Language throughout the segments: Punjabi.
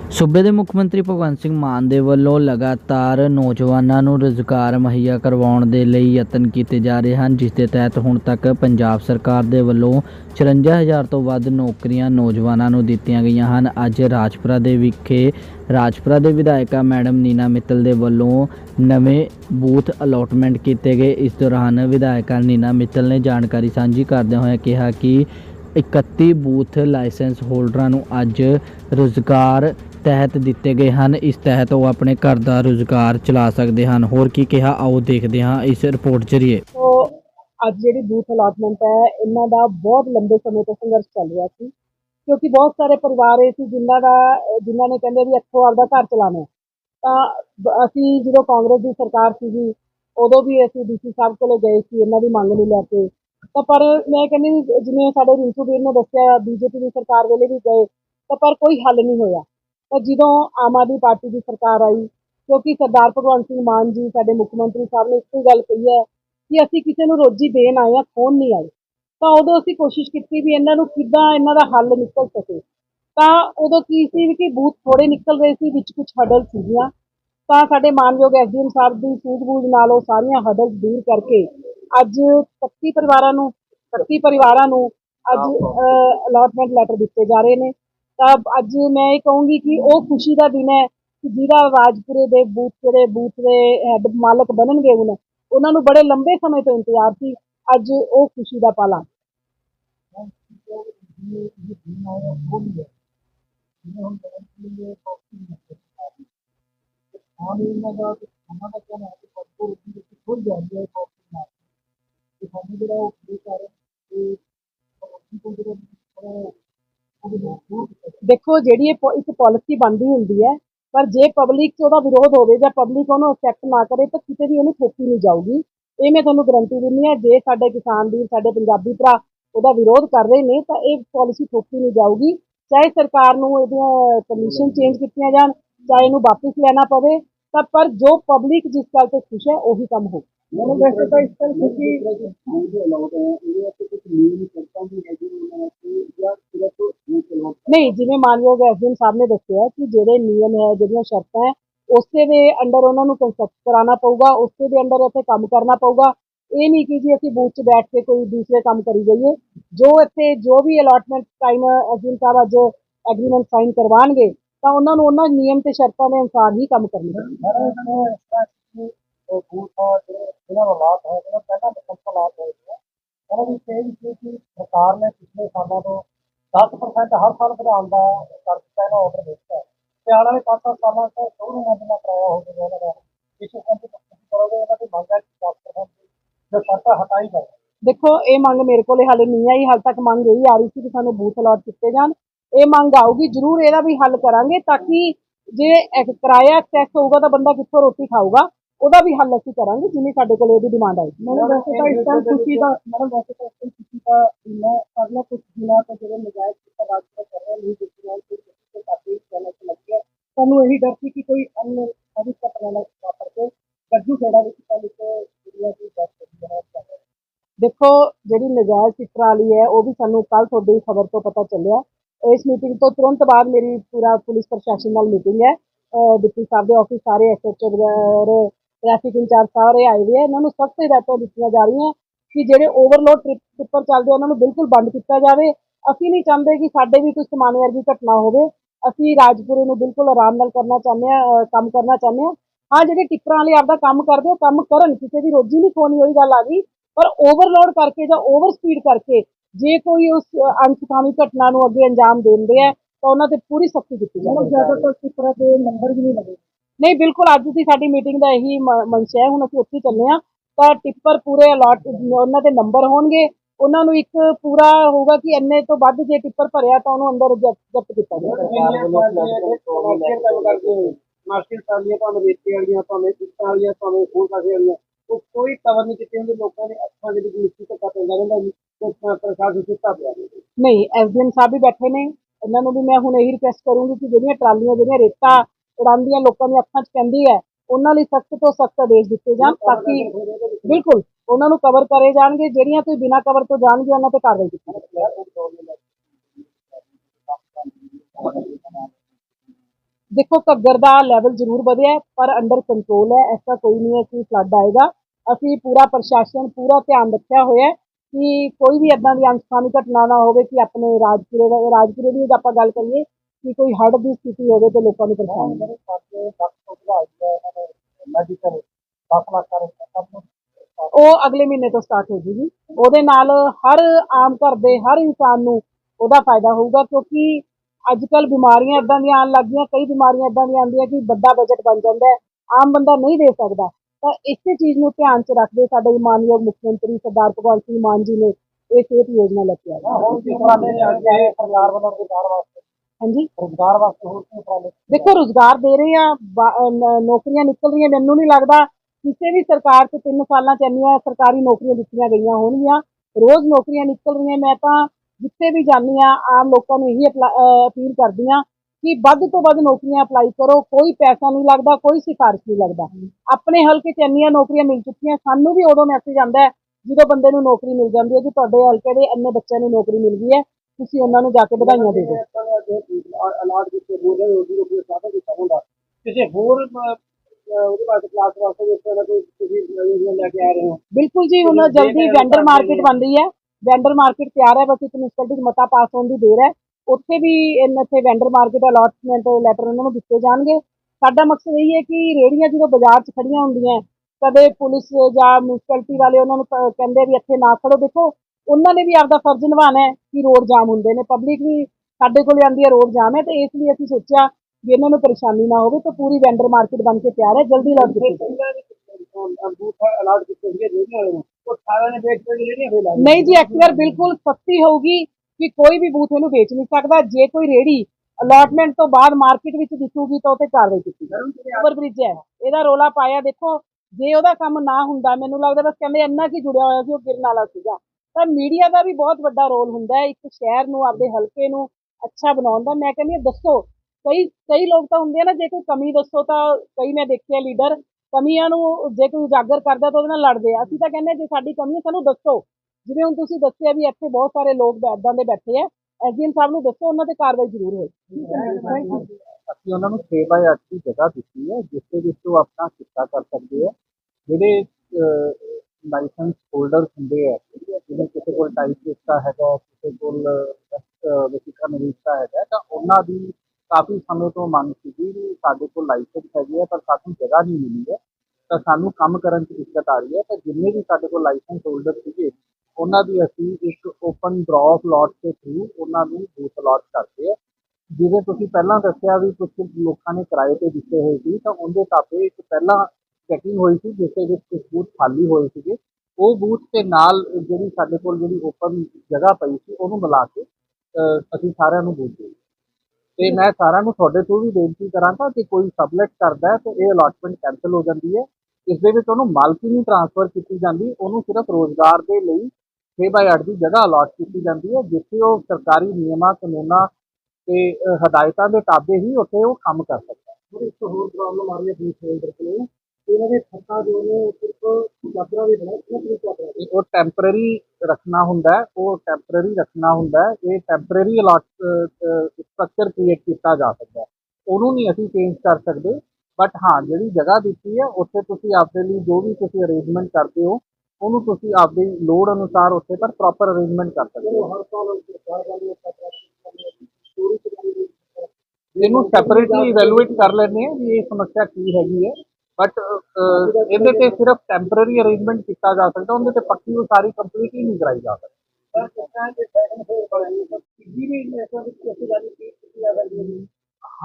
ਸੂਬੇ ਦੇ ਮੁੱਖ ਮੰਤਰੀ ਭਗਵੰਤ ਸਿੰਘ ਮਾਨ ਦੇ ਵੱਲੋਂ ਲਗਾਤਾਰ ਨੌਜਵਾਨਾਂ ਨੂੰ ਰੁਜ਼ਗਾਰ ਮੁਹੱਈਆ ਕਰਵਾਉਣ ਦੇ ਲਈ ਯਤਨ ਕੀਤੇ ਜਾ ਰਹੇ ਹਨ, ਜਿਸ ਦੇ ਤਹਿਤ ਹੁਣ ਤੱਕ ਪੰਜਾਬ ਸਰਕਾਰ ਦੇ ਵੱਲੋਂ 54000 ਤੋਂ ਵੱਧ ਨੌਕਰੀਆਂ ਨੌਜਵਾਨਾਂ ਨੂੰ ਦਿੱਤੀਆਂ ਗਈਆਂ ਹਨ। ਅੱਜ ਰਾਜਪੁਰਾ ਦੇ ਵਿਖੇ ਰਾਜਪੁਰਾ ਦੇ ਵਿਧਾਇਕਾ ਮੈਡਮ ਨੀਨਾ ਮਿੱਤਲ ਦੇ ਵੱਲੋਂ ਨਵੇਂ ਬੂਥ ਅਲੋਟਮੈਂਟ ਕੀਤੇ ਗਏ। ਇਸ ਦੌਰਾਨ ਵਿਧਾਇਕਾ ਨੀਨਾ ਮਿੱਤਲ ਨੇ ਜਾਣਕਾਰੀ ਸਾਂਝੀ ਕਰਦਿਆਂ ਹੋਇਆ ਕਿਹਾ ਕਿ 31 ਬੂਥ ਲਾਇਸੈਂਸ ਹੋਲਡਰਾਂ ਨੂੰ ਅੱਜ ਰੁਜ਼ਗਾਰ ਤਹਿਤ ਦਿੱਤੇ ਗਏ ਹਨ। ਇਸ ਤਹਿਤ ਉਹ ਆਪਣੇ ਘਰ ਦਾ ਰੁਜ਼ਗਾਰ ਚਲਾ ਸਕਦੇ ਹਨ। ਹੋਰ ਕੀ ਕਿਹਾ? ਆਓ ਦੇਖਦੇ ਹਾਂ ਇਸ ਰਿਪੋਰਟ ਜਰੀਏ। ਸੋ, ਅੱਜ ਜਿਹੜੀ ਬੂਥ ਅਲਾਟਮੈਂਟ ਹੈ, ਇਹਨਾਂ ਦਾ ਬਹੁਤ ਲੰਬੇ ਸਮੇਂ ਤੋਂ ਸੰਘਰਸ਼ ਚੱਲ ਰਿਹਾ ਸੀ। ਕਿਉਂਕਿ ਬਹੁਤ ਸਾਰੇ ਪਰਿਵਾਰ ਇਹ ਸੀ ਜਿਨ੍ਹਾਂ ਦਾ, ਜਿਨ੍ਹਾਂ ਨੇ ਕਹਿੰਦੇ ਵੀ ਇੱਥੋਂ ਆਪਦਾ ਘਰ ਚਲਾਉਣਾ ਤਾਂ ਅਸੀਂ ਜਦੋਂ ਕਾਂਗਰਸ ਦੀ ਸਰਕਾਰ ਸੀਗੀ, ਉਦੋਂ ਵੀ ਅਸੀਂ ਡੀਸੀ ਸਾਹਿਬ ਕੋਲੇ ਗਏ ਸੀ, ਇਹਨਾਂ ਦੀ ਮੰਗ ਨੂੰ ਲੈ ਕੇ। ਤਾਂ ਪਰ ਮੈਂ ਕਹਿੰਦੀ ਜਿਵੇਂ ਸਾਡੇ ਰਿੰਕੂ ਵੀਰ ਨੇ ਦੱਸਿਆ, ਬੀਜੇਪੀ ਦੀ ਸਰਕਾਰ ਵੇਲੇ ਵੀ ਗਏ, ਤਾਂ ਪਰ ਕੋਈ ਹੱਲ ਨਹੀਂ ਹੋਇਆ। ਤਾਂ ਜਦੋਂ ਆਮ ਆਦਮੀ ਪਾਰਟੀ ਦੀ ਸਰਕਾਰ ਆਈ, ਕਿਉਂਕਿ ਸਰਦਾਰ ਭਗਵੰਤ ਸਿੰਘ ਮਾਨ ਜੀ, ਸਾਡੇ ਮੁੱਖ ਮੰਤਰੀ ਸਾਹਿਬ ਨੇ ਇੱਕੋ ਹੀ ਗੱਲ ਕਹੀ ਹੈ ਕਿ ਅਸੀਂ ਕਿਸੇ ਨੂੰ ਰੋਜੀ ਦੇਣ ਆਏ ਆ ਖੋਣ ਨਹੀਂ ਆਏ। ਤਾਂ ਉਦੋਂ ਅਸੀਂ ਕੋਸ਼ਿਸ਼ ਕੀਤੀ ਵੀ ਇਹਨਾਂ ਨੂੰ ਕਿੱਦਾਂ ਇਹਨਾਂ ਦਾ ਹੱਲ ਨਿਕਲ ਸਕੇ। ਤਾਂ ਉਦੋਂ ਕੀ ਸੀ ਕਿ ਬੂਥ ਥੋੜੇ ਨਿਕਲ ਰਹੇ ਸੀ, ਵਿੱਚ ਕੁਝ ਹਡਲ ਸੀਗੀਆਂ। ਤਾਂ ਸਾਡੇ ਮਾਨਯੋਗ ਐਸਡੀਐਮ ਸਾਹਿਬ ਦੀ ਸੂਝ-ਬੂਝ ਨਾਲ ਉਹ ਸਾਰੀਆਂ ਹਡਲ ਦੂਰ ਕਰਕੇ ਅੱਜ 31 ਪਰਿਵਾਰਾਂ ਨੂੰ 31 ਪਰਿਵਾਰਾਂ ਨੂੰ ਅੱਜ ਅਲਾਟਮੈਂਟ ਲੈਟਰ ਦਿੱਤੇ ਜਾ ਰਹੇ ਨੇ। ਤਾਂ ਅੱਜ ਮੈਂ ਇਹ ਕਹੂੰਗੀ ਕਿ ਉਹ ਖੁਸ਼ੀ ਦਾ ਦਿਨ ਹੈ ਕਿ ਜਿਹਦਾ ਰਾਜਪੁਰੇ ਦੇ ਬੂਥ ਜਿਹੜੇ ਬੂਥ ਦੇ ਹੈਡ ਮਾਲਕ ਬਣਨਗੇ ਹੁਣ ਉਹਨਾਂ ਨੂੰ ਬੜੇ ਲੰਬੇ ਸਮੇਂ ਤੋਂ ਇੰਤਜ਼ਾਰ ਸੀ। ਅੱਜ ਉਹ ਖੁਸ਼ੀ ਦਾ ਪਲ। ਆ ਦੇਖੋ, ਜਿਹੜੀ ਇਹ ਇੱਕ ਪਾਲਿਸੀ ਬਣਦੀ ਹੁੰਦੀ ਹੈ, ਪਰ ਜੇ ਪਬਲਿਕ 'ਚ ਉਹਦਾ ਵਿਰੋਧ ਹੋਵੇ ਜਾਂ ਪਬਲਿਕ ਉਹਨੂੰ ਅਸੈਪਟ ਨਾ ਕਰੇ, ਤਾਂ ਕਿਤੇ ਵੀ ਉਹਨੂੰ ਥੋਪੀ ਨਹੀਂ ਜਾਊਗੀ। ਇਹ ਮੈਂ ਤੁਹਾਨੂੰ ਗਰੰਟੀ ਦਿੰਦੀ ਹਾਂ, ਜੇ ਸਾਡੇ ਕਿਸਾਨ ਵੀਰ, ਸਾਡੇ ਪੰਜਾਬੀ ਭਰਾ ਉਹਦਾ ਵਿਰੋਧ ਕਰ ਰਹੇ ਨੇ, ਤਾਂ ਇਹ ਪਾਲਿਸੀ ਥੋਪੀ ਨਹੀਂ ਜਾਊਗੀ। ਚਾਹੇ ਸਰਕਾਰ ਨੂੰ ਇਹਦੀਆਂ ਕਮਿਸ਼ਨ ਚੇਂਜ ਕੀਤੀਆਂ ਜਾਣ, ਚਾਹੇ ਇਹਨੂੰ ਵਾਪਸ ਲੈਣਾ ਪਵੇ, ਤਾਂ ਪਰ ਜੋ ਪਬਲਿਕ ਜਿਸ ਗੱਲ ਤੇ ਖੁਸ਼ ਹੈ, ਉਹੀ ਕੰਮ ਹੋ ਮੈਨੂੰ ਵੈਸੇ ਤਾਂ ਇਸ ਤਰ੍ਹਾਂ ਖੁਸ਼ੀ ਨਹੀਂ ਜਿਵੇਂ ਮਾਨਯੋਗ ਐਸਡੀਐਮ ਸਾਹਿਬ ਨੇ ਦੱਸਿਆ ਕਿ ਜਿਹੜੇ ਨਿਯਮ ਹੈ ਜਿਹੜੀਆਂ ਸ਼ਰਤਾਂ ਹੈ ਉਸੇ ਦੇ ਅੰਡਰ ਉਹਨਾਂ ਨੂੰ ਕੰਸੈਪਟ ਕਰਾਉਣਾ ਪਊਗਾ ਉਸੇ ਦੇ ਅੰਡਰ ਇੱਥੇ ਕੰਮ ਕਰਨਾ ਪਊਗਾ। ਇਹ ਨਹੀਂ ਕਿ ਜੀ ਅਸੀਂ ਬੂਥ 'ਚ ਬੈਠ ਕੇ ਕੋਈ ਦੂਸਰੇ ਕੰਮ ਕਰੀ ਜਾਈਏ। ਜੋ ਇੱਥੇ ਜੋ ਵੀ ਅਲਾਟਮੈਂਟ ਟਾਈਮ ਐਸਡੀਐਮ ਸਾਹਿਬ ਅੱਜ ਐਗਰੀਮੈਂਟ ਸਾਈਨ ਕਰਵਾਉਣਗੇ ਤਾਂ ਉਹਨਾਂ ਨੂੰ ਉਹਨਾਂ ਨਿਯਮ ਤੇ ਸ਼ਰਤਾਂ ਦੇ ਅਨੁਸਾਰ ਹੀ ਕੰਮ ਕਰਨਾ। ਸਰਕਾਰ ਨੇ ਪਿਛਲੇ ਸਾਲਾਂ ਤੋਂ 10% ਹਰ ਸਾਲ ਵਧਾਉਣ ਦਾ ਕਰ ਦਿੱਤਾ ਇਹਦਾ ਆਰਡਰ ਦਿੱਤਾ। ਤੇ ਆਉਣ ਵਾਲੇ 5 ਸਾਲਾਂ ਤੱਕ ਸ਼ੋਰੂਮਾਂ ਦਾ ਕਿਰਾਇਆ ਹੋ ਜਾਏਗਾ ਇਹਨਾਂ ਦਾ। ਇਸ ਸੰਬੰਧ ਵਿੱਚ ਕਰੋਗੇ, ਇਹਨਾਂ ਦੀ ਮੰਗ ਹੈ 10% ਜੋ ਸਰਕਾਰ ਹਟਾਈ ਜਾਏ ਦੇਖੋ, ਇਹ ਮੰਗ ਮੇਰੇ ਕੋਲੇ ਹਾਲੇ ਨਹੀਂ ਆਈ। ਹਾਲ ਤੱਕ ਮੰਗ ਇਹੀ ਆ ਰਹੀ ਸੀ ਕਿ ਸਾਨੂੰ ਬੂਥ ਅਲਾਟ ਕੀਤੇ ਜਾਣ। ਇਹ ਮੰਗ ਆਊਗੀ, ਜ਼ਰੂਰ ਇਹਦਾ ਵੀ ਹੱਲ ਕਰਾਂਗੇ ਤਾਂ ਕਿ ਜੇ ਕਿਰਾਇਆ ਐਕਸੈਸ ਹੋਊਗਾ ਤਾਂ ਬੰਦਾ ਕਿੱਥੋਂ ਰੋਟੀ ਖਾਊਗਾ। ਉਹਦਾ ਵੀ ਹੱਲ ਅਸੀਂ ਕਰਾਂਗੇ ਜਿੰਨੀ ਸਾਡੇ ਕੋਲੇ ਇਹਦੀ ਡਿਮਾਂਡ ਆਈ ਮੈਨੂੰ ਵੈਸੇ ਤਾਂ ਇਸ ਟਾਈਮ ਖੁਸ਼ੀ ਦਾ ਮੈਨੂੰ ਵੈਸੇ ਤਾਂ ਇਸ time ਖੁਸ਼ੀ ਦਾ ਮੈਂ ਅਗਲਾ ਕੁਝ ਦਿਨਾਂ ਤੋਂ ਜਿਹੜੇ ਨਜਾਇਜ਼ ਕੀਤਾ ਰਾਜ ਕਰ ਰਹੇ ਨਹੀਂ ਦਿੱਤੀਆਂ ਕਿ ਕਿਸੇ ਕਾਫੀ ਚੈਨਲ ਤੇ ਲੱਗਿਆ ਸਾਨੂੰ ਇਹੀ ਡਰ ਸੀ ਕਿ ਕੋਈ ਅਨ ਅਭੀ ਘਟਨਾ ਨਾ ਵਾਪਰ ਕੇ ਗੱਜੂ ਖੇੜਾ ਵਿੱਚ ਕੱਲ ਇੱਕ ਦੁਨੀਆ ਦੀ ਬਾਤ ਕਰੀ ਜਾਣਾ ਦੇਖੋ ਜਿਹੜੀ ਨਜਾਇਜ਼ ਸਿੱਟਰ ਵਾਲੀ ਹੈ ਉਹ ਵੀ ਸਾਨੂੰ ਕੱਲ ਤੁਹਾਡੀ ਖਬਰ ਤੋਂ ਪਤਾ ਚੱਲਿਆ। ਇਸ ਮੀਟਿੰਗ ਤੋਂ ਤੁਰੰਤ ਬਾਅਦ ਮੇਰੀ ਪੂਰਾ ਪੁਲਿਸ ਪ੍ਰਸ਼ਾਸਨ ਨਾਲ ਮੀਟਿੰਗ ਹੈ। ਡਿਪਟੀ ਸਾਹਿਬ ਦੇ ਆਫਿਸ ਸਾਰੇ ਐਸਐਚਓ ਔਰ ਟ੍ਰੈਫਿਕ ਇੰਚਾਰਜ ਸਾਰੇ ਆਏ ਹੋਏ ਆ, ਇਹਨਾਂ ਨੂੰ ਸਖਤ ਹਦਾਇਤਾਂ ਦਿੱਤੀਆਂ ਜਾ ਰਹੀਆਂ ਕਿ ਜਿਹੜੇ ਓਵਰਲੋਡ ਟ੍ਰਿਪ ਚੱਲਦੇ ਉਹਨਾਂ ਨੂੰ ਬਿਲਕੁਲ ਬੰਦ ਕੀਤਾ ਜਾਵੇ। ਅਸੀਂ ਨਹੀਂ ਚਾਹੁੰਦੇ ਕਿ ਸਾਡੇ ਵੀ ਕੋਈ ਸਮਾਨ ਵਰਗੀ ਘਟਨਾ ਹੋਵੇ। ਅਸੀਂ ਰਾਜਪੁਰੇ ਨੂੰ ਬਿਲਕੁਲ ਆਰਾਮ ਨਾਲ ਕਰਨਾ ਚਾਹੁੰਦੇ ਆ ਕੰਮ ਕਰਨਾ ਚਾਹੁੰਦੇ ਆ। ਹਾਂ, ਜਿਹੜੇ ਟਿੱਪਰਾਂ ਵਾਲੇ ਆਪਦਾ ਕੰਮ ਕਰਦੇ ਉਹ ਕੰਮ ਕਰਨ, ਕਿਸੇ ਦੀ ਰੋਜੀ ਨਹੀਂ ਖੋਣੀ ਹੋਈ ਗੱਲ ਆ ਗਈ। ਪਰ ਓਵਰਲੋਡ ਕਰਕੇ ਜਾਂ ਓਵਰ ਸਪੀਡ ਕਰਕੇ ਜੇ ਕੋਈ ਉਸ ਅਣਸੁਖਾਵੀ ਘਟਨਾ ਨੂੰ ਅੱਗੇ ਅੰਜਾਮ ਦਿੰਦੇ ਆ, ਤਾਂ ਉਹਨਾਂ ਤੇ ਪੂਰੀ ਸਖਤੀ ਕੀਤੀ ਜਾਵੇ ਜ਼ਿਆਦਾਤਰ ਟਿੱਪਰਾਂ ਦੇ ਨੰਬਰ ਵੀ ਨਹੀਂ ਲੱਗੇ। ਨਹੀਂ ਬਿਲਕੁਲ ਅੱਜ ਦੀ ਸਾਡੀ ਮੀਟਿੰਗ ਦਾ ਇਹੀ ਮ- ਮੰਸ਼ਾ ਹੈ ਹੁਣ ਅਸੀਂ ਉੱਥੇ ਚੱਲੇ ਆ ਤਾਂ ਟਿੱਪਰ ਪੂਰੇ ਅਲਾਟ ਉਹਨਾਂ ਦੇ ਨੰਬਰ ਹੋਣਗੇ। ਉਹਨਾਂ ਨੂੰ ਇੱਕ ਪੂਰਾ ਹੋਊਗਾ ਕਿ ਇੰਨੇ ਤੋਂ ਵੱਧ ਜੇ ਟਿੱਪਰ ਭਰਿਆ ਤਾਂ ਉਹਨੂੰ ਅੰਦਰ ਜ਼ਬ- ਜ਼ਬਤ ਕੀਤਾ ਜਾਏਗਾ ਮਾਰਕੀਟ ਵਾਲੀਆਂ ਭਾਵੇਂ ਰੇਤੇ ਵਾਲੀਆਂ ਭਾਵੇਂ ਕਿਸ਼ਤਾਂ ਵਾਲੀਆਂ ਭਾਵੇਂ ਹੋਰ ਕਾਸੇ ਵਾਲੀਆਂ ਉਹ ਕੋਈ ਕਵਰ ਨਹੀਂ ਕੀਤੇ ਹੁੰਦੇ। ਲੋਕਾਂ ਦੇ ਅੱਖਾਂ ਦੇ ਵਿੱਚ ਮਿੱਟੀ ਧੱਕਾ ਪੈਂਦਾ ਰਹਿੰਦਾ ਜੀ ਤੇ ਪ੍ਰਸ਼ਾਸਨ ਸੁੱਤਾ ਪਿਆ ਨਹੀਂ ਐਸਡੀਐਮ ਸਾਹਿਬ ਵੀ ਬੈਠੇ ਨੇ। ਇਹਨਾਂ ਨੂੰ ਵੀ ਮੈਂ ਹੁਣ ਇਹੀ ਰਿਕੁਐਸਟ ਕਰੂੰਗੀ ਕਿ ਜਿਹੜੀਆਂ ਟਰਾਲੀਆਂ ਜਿਹੜੀਆਂ ਰੇਤਾ ਉਡਾਉਂਦੀਆਂ ਲੋਕਾਂ ਦੀਆਂ ਅੱਖਾਂ 'ਚ ਪੈਂਦੀ ਹੈ ਉਹਨਾਂ ਲਈ ਸਖਤ ਤੋਂ ਸਖਤ ਆਦੇਸ਼ ਦਿੱਤੇ ਜਾਣ ਤਾਂ ਕਿ ਬਿਲਕੁਲ ਉਹਨਾਂ ਨੂੰ ਕਵਰ ਕਰੇ ਜਾਣਗੇ ਜਿਹੜੀਆਂ ਕੋਈ ਬਿਨਾਂ ਕਵਰ ਤੋਂ ਜਾਣਗੇ ਉਹਨਾਂ ਤੇ ਕਾਰਵਾਈ ਕੀਤੀ ਦੇਖੋ ਘੱਗਰ ਦਾ ਲੈਵਲ ਜ਼ਰੂਰ ਵਧਿਆ ਹੈ, ਪਰ ਅੰਡਰ ਕੰਟਰੋਲ ਹੈ ਐਸਾ ਕੋਈ ਨਹੀਂ ਹੈ ਕਿ ਫਲੱਡ ਆਏਗਾ। ਅਸੀਂ ਪੂਰਾ ਪ੍ਰਸ਼ਾਸਨ ਪੂਰਾ ਧਿਆਨ ਰੱਖਿਆ ਹੋਇਆ ਕਿ ਕੋਈ ਵੀ ਇਦਾਂ ਦੀ ਅਨਸਖਾਮੀ ਘਟਨਾ ਨਾ ਹੋਵੇ ਕਿ ਆਪਣੇ ਰਾਜਪੁਰੇ ਦਾ ਰਾਜਪੁਰੇ ਦੀ ਆਪਾਂ ਗੱਲ ਕਰੀਏ ਕਿ ਕੋਈ ਹੜ੍ਹ ਦੀ ਸਥਿਤੀ ਹੋਵੇ ਤੇ ਲੋਕਾਂ ਨੂੰ ਪਰੇਸ਼ਾਨੀ ਹੋਵੇ ਮੈਡੀਕਲ 10 ਲੱਖ ਕਰ। ਸਭ ਨੂੰ ਉਹ ਅਗਲੇ ਮਹੀਨੇ ਤੋਂ ਸਟਾਰਟ ਹੋ ਜੂਗੀ। ਉਹਦੇ ਨਾਲ ਹਰ ਆਮ ਘਰ ਦੇ ਹਰ ਇਨਸਾਨ ਨੂੰ ਉਹਦਾ ਫਾਇਦਾ ਹੋਊਗਾ ਕਿਉਂਕਿ ਅੱਜ ਕੱਲ ਬਿਮਾਰੀਆਂ ਇਦਾਂ ਦੀਆਂ ਆਉਣ ਲੱਗ ਕਈ ਬਿਮਾਰੀਆਂ ਇਦਾਂ ਦੀਆਂ ਆਉਂਦੀਆਂ ਕਿ ਵੱਡਾ ਬਜਟ ਬਣ ਜਾਂਦਾ ਹੈ। ਆਮ ਬੰਦਾ ਨਹੀਂ ਦੇ ਸਕਦਾ। ਤਾਂ ਇਸੇ ਚੀਜ਼ ਨੂੰ ਧਿਆਨ 'ਚ ਰੱਖਦੇ ਸਾਡੇ ਮਾਨਯੋਗ ਮੁੱਖ ਮੰਤਰੀ ਸਰਦਾਰ ਭਗਵੰਤ ਸਿੰਘ ਮਾਨ ਜੀ ਨੇ ਇਹ ਸਿਹਤ ਯੋਜਨਾ ਲੈ ਕੇ ਆਏ ਸਰਕਾਰ ਵੱਲੋਂ ਰੁਜ਼ਗਾਰ ਵਾਸਤੇ। ਹਾਂਜੀ? ਰੁਜ਼ਗਾਰ ਵਾਸਤੇ ਹੋਰ ਕੀ ਉਪਰਾਲੇ? ਦੇਖੋ ਰੁਜ਼ਗਾਰ ਦੇ ਰਹੇ ਆ ਬਾ- ਅਹ ਨ- ਨੌਕਰੀਆਂ ਨਿਕਲ ਰਹੀਆਂ ਮੈਨੂੰ ਨਹੀਂ ਲੱਗਦਾ ਕਿਸੇ ਵੀ ਸਰਕਾਰ 'ਚ ਤਿੰਨ ਸਾਲਾਂ 'ਚ ਇੰਨੀਆਂ ਸਰਕਾਰੀ ਨੌਕਰੀਆਂ ਦਿੱਤੀਆਂ ਗਈਆਂ ਹੋਣਗੀਆਂ। ਰੋਜ਼ ਨੌਕਰੀਆਂ ਨਿਕਲ ਰਹੀਆਂ ਮੈਂ ਤਾਂ ਜਿੱਥੇ ਵੀ ਜਾਂਦੀ ਆ ਆਮ ਲੋਕਾਂ ਨੂੰ ਇਹੀ ਅਪੀਲ ਕਰਦੀ ਆ ਕਿ ਵੱਧ ਤੋਂ ਵੱਧ ਨੌਕਰੀਆਂ ਅਪਲਾਈ ਕਰੋ ਕੋਈ ਪੈਸਾ ਨਹੀਂ ਲੱਗਦਾ ਕੋਈ ਸਿਫਾਰਿਸ਼ ਨਹੀਂ ਲੱਗਦਾ। ਆਪਣੇ ਹਲਕੇ 'ਚ ਇੰਨੀਆਂ ਨੌਕਰੀਆਂ ਮਿਲ ਚੁੱਕੀਆਂ ਸਾਨੂੰ ਵੀ ਉਦੋਂ ਮੈਸੇਜ ਆਉਂਦਾ ਹੈ ਜਦੋਂ ਬੰਦੇ ਨੂੰ ਨੌਕਰੀ ਮਿਲ ਜਾਂਦੀ ਹੈ ਕਿ ਤੁਹਾਡੇ ਹਲਕੇ ਦੇ ਇੰਨੇ ਬੱਚਿਆਂ ਨੂੰ ਨੌਕਰੀ ਮਿਲ ਗਈ ਹੈ। ਤੁਸੀਂ ਉਹਨਾਂ ਨੂੰ ਜਾ ਕੇ ਵਧਾਈਆਂ ਦੇ ਦਿਓ। ਅਲਾਟ ਕੀਤੇ ਹੋ ਗਏ ਉਹਦੀ ਉਹ ਸਾਡਾ ਕੀਤਾ ਹੁੰਦਾ ਕਿਸੇ ਹੋਰ ਉਹਦੇ ਵਾਸਤੇ ਕਲਾਸ ਵਾਸਤੇ ਜਿਸ ਤਰ੍ਹਾਂ ਕੋਈ ਤੁਸੀਂ ਯੋਜਨਾ ਲੈ ਕੇ ਆ ਰਹੇ ਹੋ? ਬਿਲਕੁਲ ਜੀ ਹੁਣ ਜਲਦੀ ਵੈਂਡਰ ਮਾਰਕੀਟ ਬਣ ਰਹੀ ਹੈ। ਵੈਂਡਰ ਮਾਰਕੀਟ ਤਿਆਰ ਹੈ ਬਸ ਇੱਕ ਮਿਊਨਿਸਪੈਲਿਟੀ ਮਤਾ ਪਾਸ ਹੋਣ ਦੀ ਦੇਰ ਹੈ। ਉੱਥੇ ਵੀ ਇੱਥੇ ਵੈਂਡਰ ਮਾਰਕੀਟ ਅਲਾਟਮੈਂਟ ਲੈਟਰ ਉਹਨਾਂ ਨੂੰ ਦਿੱਤੇ ਜਾਣਗੇ। ਸਾਡਾ ਮਕਸਦ ਇਹ ਹੈ ਕਿ ਰੇਹੜੀਆਂ ਜਦੋਂ ਬਾਜ਼ਾਰ 'ਚ ਖੜੀਆਂ ਹੁੰਦੀਆਂ ਕਦੇ ਪੁਲਿਸ ਜਾਂ ਮਿਊਨਿਸਪੈਲਿਟੀ ਵਾਲੇ ਉਹਨਾਂ ਨੂੰ ਕਹਿੰਦੇ ਵੀ ਇੱਥੇ ਨਾ ਖੜੋ ਦੇਖੋ। ਉਹਨਾਂ ਨੇ ਵੀ ਆਪਦਾ ਫਰਜ਼ ਨਿਭਾਉਣਾ ਹੈ ਕਿ ਰੋਡ ਜਾਮ ਹੁੰਦੇ ਨੇ। ਪਬਲਿਕ ਵੀ ਸਾਡੇ ਕੋਲ ਆਉਂਦੀ ਹੈ ਰੋਡ ਜਾਮ ਹੈ ਤੇ ਇਸ ਲਈ ਅਸੀਂ ਸੋਚਿਆ ਵੀ ਇਹਨਾਂ ਨੂੰ ਪਰੇਸ਼ਾਨੀ ਨਾ ਹੋਵੇ ਤਾਂ ਪੂਰੀ ਵੈਂਡਰ ਮਾਰਕੀਟ ਬਣ ਕੇ ਤਿਆਰ ਹੈ ਜਲਦੀ ਲਾਟ ਕੀਤੀ ਜਾਏਗੀ। ਪਹਿਲਾਂ ਵੀ ਬੂਥ ਅਲਾਟ ਕੀਤੇ ਸੀਗੇ ਰੇਹੜੀਆਂ ਵਾਲੇ ਨੂੰ। ਉਹ ਸਾਰਿਆਂ ਨੇ ਵੇਚ ਕੇ ਰੇਹੜੀਆਂ ਫੇਲ ਆ ਨਹੀਂ ਜੀ ਐਕਸਪੀਆਰ ਬਿਲਕੁਲ ਸਸਤੀ ਹੋਊਗੀ ਕਿ ਕੋਈ ਵੀ ਬੂਥ ਇਹਨੂੰ ਵੇਚ ਨਹੀਂ ਸਕਦਾ। ਜੇ ਕੋਈ ਰੇੜੀ ਅਲਾਟਮੈਂਟ ਤੋਂ ਬਾਅਦ ਮਾਰਕੀਟ ਵਿੱਚ ਦਿਖੂਗੀ ਤਾਂ ਉਹ ਤੇ ਕਾਰਵਾਈ ਕੀਤੀ ਓਵਰ ਬ੍ਰਿਜ ਹੈ। ਇਹਦਾ ਰੋਲਾ ਪਾਇਆ ਦੇਖੋ। ਜੇ ਉਹਦਾ ਕੰਮ ਨਾ ਹੁੰਦਾ ਮੈਨੂੰ ਲੱਗਦਾ ਬਸ ਕਹਿੰਦੇ ਇੰਨਾ ਕੀ ਜੁੜਿਆ ਹੋਇਆ ਸੀ ਉਹ ਗਿਰਨ ਵਾਲਾ ਸੀਗਾ। ਤਾਂ ਮੀਡੀਆ ਦਾ ਵੀ ਬਹੁਤ ਵੱਡਾ ਰੋਲ ਹੁੰਦਾ ਹੈ। ਇੱਕ ਸ਼ਹਿਰ ਨੂੰ, ਆਪਦੇ ਹਲਕੇ ਨੂੰ ਅੱਛਾ ਬਣਾਉਣ ਦਾ। ਮੈਂ ਕਹਿੰਦੀ ਦੱਸੋ, ਕਈ ਕਈ ਲੋਕ ਤਾਂ ਹੁੰਦੇ ਆ ਨਾ, ਜੇ ਕੋਈ ਕਮੀ ਦੱਸੋ ਤਾਂ ਕਈ ਮੈਂ ਦੇਖਿਆ ਲੀਡਰ ਕਮੀਆਂ ਨੂੰ ਜੇ ਕੋਈ ਉਜਾਗਰ ਕਰਦਾ ਤਾਂ ਉਹਦੇ ਨਾਲ ਲੜਦੇ ਆ। ਅਸੀਂ ਤਾਂ ਕਹਿੰਦੇ ਜੇ ਸਾਡੀ ਕਮੀ ਸਾਨੂੰ ਦੱਸੋ। ਜਿਵੇਂ ਹੁਣ ਤੁਸੀਂ ਦੱਸਿਆ ਵੀ ਇੱਥੇ ਬਹੁਤ ਸਾਰੇ ਲੋਕ ਬੈਦਾਂ ਦੇ ਬੈਠੇ ਆ। ਐਸਡੀਐਮ ਸਾਹਿਬ ਨੂੰ ਦੱਸੋ, ਉਹਨਾਂ ਤੇ ਕਾਰਵਾਈ ਜ਼ਰੂਰ ਹੋਏ ਅਸੀਂ ਉਹਨਾਂ ਨੂੰ 6 ਬਾਏ 8 ਦੀ ਜਗ੍ਹਾ ਦਿੱਤੀ ਹੈ, ਜਿਸ ਦੇ ਵਿੱਚ ਉਹ ਆਪਣਾ ਕਿੱਤਾ ਕਰ ਸਕਦੇ ਆ। ਜਿਹੜੇ ਲਾਇਸੈਂਸ ਹੋਲਡਰਸ ਹੁੰਦੇ ਆ। ਜਿਵੇਂ ਕਿਸੇ ਕੋਲ ਟਾਈਪ ਕਿੱਤਾ ਹੈਗਾ, ਕਿਸੇ ਕੋਲ ਵਸੀਕਾ ਨਵੀਸਤਾ ਹੈਗਾ, ਤਾਂ ਉਹਨਾਂ ਦੀ ਕਾਫੀ ਸਮੇਂ ਤੋਂ ਮੰਗ ਸੀਗੀ ਵੀ ਸਾਡੇ ਕੋਲ ਲਾਇਸੈਂਸ ਹੈਗੇ ਹੈ ਪਰ ਸਾਨੂੰ ਜਗ੍ਹਾ ਨਹੀਂ ਮਿਲੀ ਹੈ। ਤਾਂ ਸਾਨੂੰ ਕੰਮ ਕਰਨ 'ਚ ਦਿੱਕਤ ਆ ਰਹੀ ਹੈ। ਤਾਂ ਜਿੰਨੇ ਵੀ ਸਾਡੇ ਕੋਲ ਲਾਇਸੈਂਸ ਹੋਲਡਰ ਸੀਗੇ, ਉਹਨਾਂ ਦੀ ਅਸੀਂ ਇੱਕ ਓਪਨ ਡਰਾਅ ਪਲਾਟ ਦੇ ਥਰੂ ਉਹਨਾਂ ਨੂੰ ਬੂਥ ਅਲਾਟ ਕਰਦੇ ਆ। ਜਿਵੇਂ ਤੁਸੀਂ ਪਹਿਲਾਂ ਦੱਸਿਆ ਵੀ ਕੁਝ ਲੋਕਾਂ ਨੇ ਕਿਰਾਏ ਤੇ ਦਿੱਤੇ ਹੋਏ ਸੀ, ਤਾਂ ਉਹਦੇ ਤਾਪੇ ਇੱਕ ਪਹਿਲਾਂ ਚੈਕਿੰਗ ਹੋਈ ਸੀ, ਜਿਸ ਦੇ ਵਿੱਚ ਕੁਝ ਬੂਥ ਖਾਲੀ ਹੋਏ ਸੀਗੇ, ਉਹ ਬੂਥ ਦੇ ਨਾਲ ਜਿਹੜੀ ਸਾਡੇ ਕੋਲ ਜਿਹੜੀ ਓਪਨ ਜਗ੍ਹਾ ਪਈ ਸੀ, ਉਹਨੂੰ ਮਿਲਾ ਕੇ ਅਸੀਂ ਸਾਰਿਆਂ ਨੂੰ ਬੂਥ ਦੇ ਤੇ ਮੈਂ ਸਾਰਿਆਂ ਨੂੰ ਤੁਹਾਡੇ ਤੋਂ ਵੀ ਬੇਨਤੀ ਕਰਾਂਗਾ ਕਿ ਕੋਈ ਸਬਲੈਟ ਕਰਦਾ ਹੈ, ਤੇ ਇਹ ਅਲਾਟਮੈਂਟ ਕੈਨਸਲ ਹੋ ਜਾਂਦੀ ਹੈ। ਇਸ ਦੇ ਵਿੱਚ ਉਹਨੂੰ ਮਾਲਕੀ ਨਹੀਂ ਟ੍ਰਾਂਸਫਰ ਕੀਤੀ ਜਾਂਦੀ, ਉਹਨੂੰ ਸਿਰਫ ਰੋਜ਼ਗਾਰ ਦੇ ਲਈ 6/8 ਦੀ ਜਗ੍ਹਾ ਅਲਾਟ ਕੀਤੀ ਜਾਂਦੀ ਹੈ, ਜਿੱਥੇ ਉਹ ਸਰਕਾਰੀ ਨਿਯਮਾਂ, ਕਾਨੂੰਨਾਂ ਤੇ ਹਦਾਇਤਾਂ ਦੇ ਤਾਬੇ ਹੀ ਉੱਥੇ ਉਹ ਕੰਮ ਕਰ ਸਕਦਾ ਹੈ। ਇੱਕ ਹੋਰ ਪ੍ਰੋਬਲਮ ਆ ਰਹੀ ਹੈ ਬੂਥ ਹੋਲਡਰ ਕੋਲ। ਇਹਨਾਂ ਦੇ ਖੱਤਾ ਜੋ ਨੇ ਉਹ ਸਿਰਫ ਚਾਦਰਾਂ ਦੇ ਬਣੇ ਕਿਉਂ ਨਹੀਂ ਚਾਦਰਾਂ ਉਹ ਟੈਂਪਰੇਰੀ ਰੱਖਣਾ ਹੁੰਦਾ ਉਹ ਟੈਂਪਰੇਰੀ ਰੱਖਣਾ ਹੁੰਦਾ ਇਹ ਟੈਂਪਰੇਰੀ ਸਟਰਕਚਰ ਕ੍ਰੀਏਟ ਕੀਤਾ ਜਾ ਸਕਦਾ ਉਹਨੂੰ ਨਹੀਂ ਅਸੀਂ ਚੇਂਜ ਕਰ ਸਕਦੇ ਬਟ ਹਾਂ ਜਿਹੜੀ ਜਗ੍ਹਾ ਦਿੱਤੀ ਹੈ ਉੱਥੇ ਤੁਸੀਂ ਆਪਦੇ ਲਈ ਜੋ ਵੀ ਤੁਸੀਂ ਅਰੇਂਜਮੈਂਟ ਕਰਦੇ ਹੋ ਉਹਨੂੰ ਤੁਸੀਂ ਆਪਦੀ ਲੋੜ ਅਨੁਸਾਰ ਉੱਥੇ ਪਰ ਪ੍ਰੋਪਰ ਅਰੇਂਜਮੈਂਟ ਕਰ ਸਕਦੇ ਹੋ। ਹਰ ਸਾਲ ਇਹਨੂੰ ਸੈਪਰੇਟਲੀ ਇਵੈਲੂਏਟ ਕਰ ਲੈਂਦੇ ਆ ਵੀ ਇਹ ਸਮੱਸਿਆ ਕੀ ਹੈਗੀ ਹੈ ਬਟ ਇਹਦੇ ਤੇ ਸਿਰਫ ਟੈਂਪਰੇਰੀ ਅਰੇਂਜਮੈਂਟ ਕੀਤਾ ਜਾ ਸਕਦਾ, ਉਹਦੇ ਤੇ ਪੱਕੀ ਉਸਾਰੀ ਕੰਪਲੀਟਲੀ ਨਹੀਂ ਕਰਾਈ ਜਾ ਸਕਦੀ।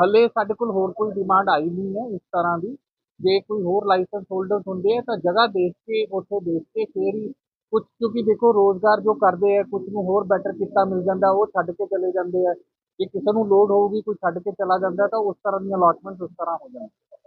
ਹਲੇ ਸਾਡੇ ਕੋਲ ਹੋਰ ਕੋਈ ਡਿਮਾਂਡ ਆਈ ਨਹੀਂ ਹੈ ਇਸ ਤਰ੍ਹਾਂ ਦੀ। ਜੇ ਕੋਈ ਹੋਰ ਲਾਇਸੈਂਸ ਹੋਲਡਰਸ ਹੁੰਦੇ ਆ, ਤਾਂ ਜਗ੍ਹਾ ਦੇਖ ਕੇ, ਉੱਥੇ ਦੇਖ ਕੇ ਫੇਰ ਹੀ ਕੁਝ ਕਿਉਂਕਿ ਦੇਖੋ ਰੋਜ਼ਗਾਰ ਜੋ ਕਰਦੇ ਆ ਕੁਝ ਨੂੰ ਹੋਰ ਬੈਟਰ ਕਿੱਤਾ ਮਿਲ ਜਾਂਦਾ, ਉਹ ਛੱਡ ਕੇ ਚਲੇ ਜਾਂਦੇ ਆ। ਜੇ ਕਿਸੇ ਨੂੰ ਲੋਡ ਹੋਊਗੀ, ਕੋਈ ਛੱਡ ਕੇ ਚਲਾ ਜਾਂਦਾ, ਤਾਂ ਉਸ ਤਰ੍ਹਾਂ ਦੀਆਂ ਅਲਾਟਮੈਂਟ ਉਸ ਤਰ੍ਹਾਂ ਹੋ ਜਾਂਦੀਆਂ।